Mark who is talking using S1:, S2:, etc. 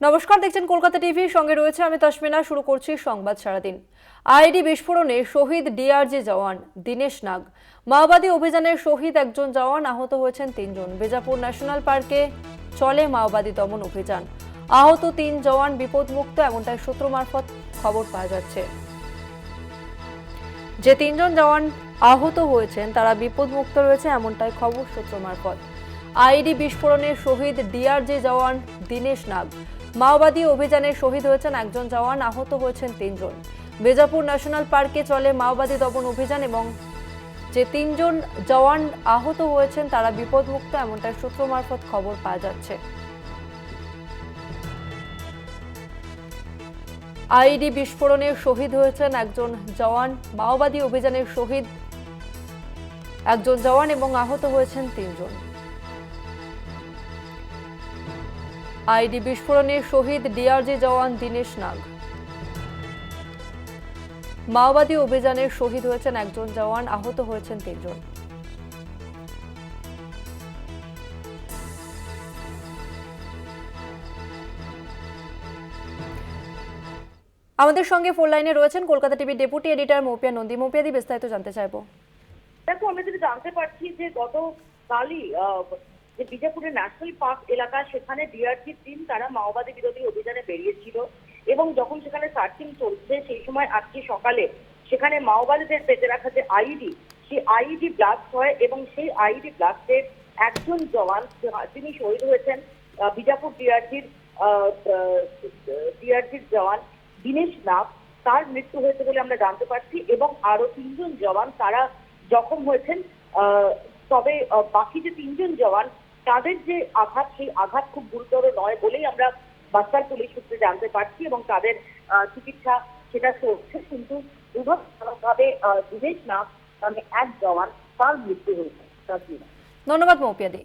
S1: নমস্কার, দেখছেন কলকাতা টিভি। সঙ্গে রয়েছে আমি তসমিনা, শুরু করছি সংবাদ সারাদিন। আইডি বিস্ফোরণে শহীদ ডিআরজি জওয়ান দীনেশ নাগ। মাওবাদী অভিযানের শহীদ একজন জওয়ান আহত হয়েছেন তিনজন। বেজাপুর ন্যাশনাল পার্কে চলে মাওবাদী দমন অভিযান। আহত তিন জওয়ান বিপদমুক্ত, এমনটাই সূত্র মারফত খবর পাওয়া যাচ্ছে। যে তিনজন জওয়ান আহত হয়েছেন, তারা বিপদমুক্ত রয়েছে, এমনটাই খবর সূত্র মারফত। আইডি বিস্ফোরণে শহীদ ডিআরজি জওয়ান দীনেশ নাগ। মাওবাদী অভিযানে শহীদ হয়েছেন একজন জওয়ান, আহত হয়েছেন তিনজন। বেজাপুর ন্যাশনাল পার্কে চলে মাওবাদী দমন অভিযান এবং যে তিনজন জওয়ান আহত হয়েছেন তারা বিপদমুক্ত, এমনটাই সূত্র মারফত খবর পাওয়া যাচ্ছে। আইডি বিস্ফোরণে শহীদ হয়েছেন একজন জওয়ান, মাওবাদী অভিযানের শহীদ একজন জওয়ান এবং আহত হয়েছেন তিনজন। আইডি বিস্ফোরণে শহীদ ডিআরজি জওয়ান দীনেশ নাগ। মাওবাদী অভিযানের শহীদ হয়েছেন একজন জওয়ান, আহত হয়েছেন তিনজন। আমাদের সঙ্গে ফোন লাইনে রয়েছেন কলকাতা টিভির ডেপুটি এডিটর মৌপিয়া নন্দী। মৌপিয়াদি বিস্তারিত জানতে চাইব।
S2: দেখো আমি যেটা জানতে পারছি যে গত কালই যে বিজাপুরের ন্যাশনাল পার্ক এলাকা, সেখানে ডিআরজির টিম তারা মাওবাদী বিরোধী অভিযানে বেরিয়েছিল এবং যখন সেখানে সার্চিং চলছে, সেই সময় আজকে সকালে সেখানে মাওবাদীদের পেতে রাখা যে আইডি সেই আইডি ব্লাস্ট হয় এবং সেই আইডি ব্লাস্টের একজন জওয়ান তিনি শহীদ হয়েছেন বিজাপুর ডিআরজির ডিআরজির জওয়ান দীনেশ নাথ তার মৃত্যু হয়েছে বলে আমরা জানতে পারছি এবং আরও তিনজন জওয়ান তারা জখম হয়েছেন। তবে বাকি যে তিনজন জওয়ান তাদের যে আঘাত, সেই আঘাত খুব গুরুতর নয় বলেই আমরা বাচ্চার পুলিশ সূত্রে জানতে পারছি এবং তাদের চিকিৎসা সেটা চলছে। কিন্তু দুর্ভাগ্যজনকভাবে দীনেশ নাথ মানে এক জওয়ান তার মৃত্যু হয়েছে।
S1: ধন্যবাদ মৌপিয়াদি